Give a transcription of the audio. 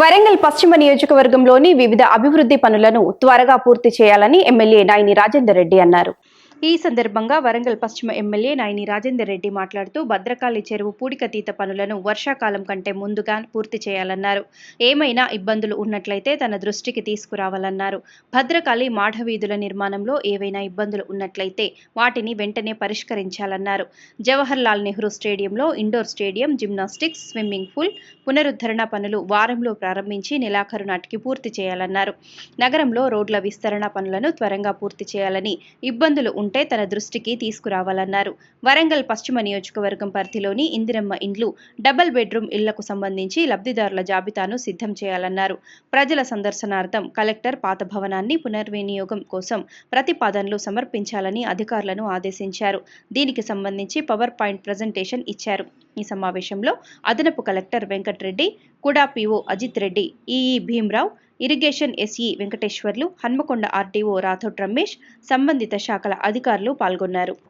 వరంగల్ పశ్చిమ నియోజకవర్గంలోని వివిధ అభివృద్ధి పనులను త్వరగా పూర్తి చేయాలని ఎమ్మెల్యే నాయని రాజేందర్ రెడ్డి అన్నారు. ఈ సందర్భంగా వరంగల్ పశ్చిమ ఎమ్మెల్యే నాయని రాజేందర్ రెడ్డి మాట్లాడుతూ భద్రకాళి చెరువు పూడికతీత పనులను వర్షాకాలం కంటే ముందుగా పూర్తి చేయాలన్నారు. ఏమైనా ఇబ్బందులు ఉన్నట్లయితే తన దృష్టికి తీసుకురావాలన్నారు. భద్రకాళి మాఢవీధుల నిర్మాణంలో ఏవైనా ఇబ్బందులు ఉన్నట్లయితే వాటిని వెంటనే పరిష్కరించాలన్నారు. జవహర్ లాల్ నెహ్రూ స్టేడియంలో indoor stadium gymnastics swimming pool పునరుద్ధరణ పనులు వారంలో ప్రారంభించి నెలాఖరు నాటికి పూర్తి చేయాలన్నారు. నగరంలో రోడ్ల విస్తరణ పనులను త్వరగా పూర్తి చేయాలని ఇబ్బందులు ఉంటే తన దృష్టికి తీసుకురావాలన్నారు. వరంగల్ పశ్చిమ నియోజకవర్గం పరిధిలోని ఇందిరమ్మ ఇండ్లు డబుల్ బెడ్రూమ్ ఇళ్ళకు సంబంధించి లబ్ధిదారుల జాబితాను సిద్ధం చేయాలన్నారు. ప్రజల సందర్శనార్థం కలెక్టర్ పాత భవనాన్ని పునర్వినియోగం కోసం ప్రతిపాదనలు సమర్పించాలని అధికారులను ఆదేశించారు. దీనికి సంబంధించి పవర్ పాయింట్ ప్రజెంటేషన్ ఇచ్చారు. ఈ సమావేశంలో అదనపు కలెక్టర్ వెంకట్రెడ్డి కుడా PO Ajith Reddy EE Bhimrao irrigation SE Venkateswarlu Hanmakonda RDO Rathod Ramesh సంబంధిత శాఖల అధికారులు పాల్గొన్నారు.